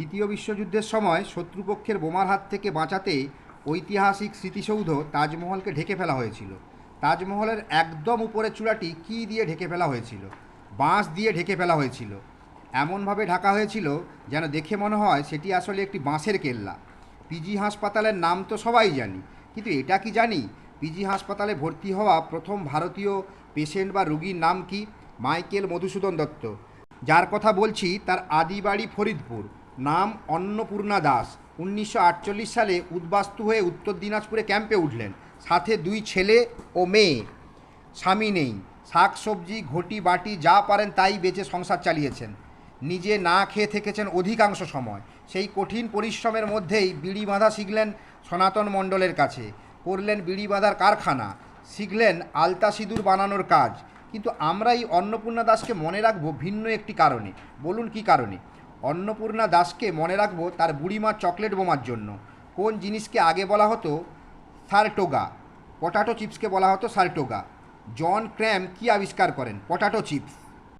দ্বিতীয় বিশ্বযুদ্ধের সময় শত্রুপক্ষের বোমার হাত থেকে বাঁচাতে ঐতিহাসিক স্মৃতিসৌধ তাজমহলকে ঢেকে ফেলা হয়েছিল। তাজমহলের একদম উপরের চূড়াটি কী দিয়ে ঢেকে ফেলা হয়েছিল? বাঁশ দিয়ে ঢেকে ফেলা হয়েছিল। এমনভাবে ঢাকা হয়েছিল যেন দেখে মনে হয় সেটি আসলে একটি বাঁশের কেল্লা। পিজি হাসপাতালের নাম তো সবাই জানি, কিন্তু এটা কি জানি? পিজি হাসপাতালে ভর্তি হওয়া প্রথম ভারতীয় পেশেন্ট বা রুগীর নাম কি? মাইকেল মধুসূদন দত্ত। যার কথা বলছি তার আদি বাড়ি ফরিদপুর। নাম অন্নপূর্ণা দাস। উনিশশো আটচল্লিশ সালে উদ্বাস্তু হয়ে উত্তর দিনাজপুরে ক্যাম্পে উঠলেন। সাথে দুই ছেলে ও মেয়ে। স্বামী নেই। শাক সবজি ঘটি, বাটি যা পারেন তাই বেচে সংসার চালিয়েছেন। নিজে না খেয়ে থেকেছেন অধিকাংশ সময়। সেই কঠিন পরিশ্রমের মধ্যেই বিড়ি বাঁধা শিখলেন সনাতন মণ্ডলের কাছে। করলেন বিড়ি বাঁধার কারখানা। শিখলেন আলতা সিঁদুর বানানোর কাজ। কিন্তু আমরা এই অন্নপূর্ণা দাসকে মনে রাখব ভিন্ন একটি কারণে। বলুন কি কারণে? অন্নপূর্ণা দাসকে মনে রাখব তার বুড়িমা চকলেট বোমার জন্য। কোন জিনিসকে আগে বলা হতো? সারটোগা। পটাটো চিপসকে বলা হতো সারটোগা। জন ক্র্যাম কি আবিষ্কার করেন? Potato chips.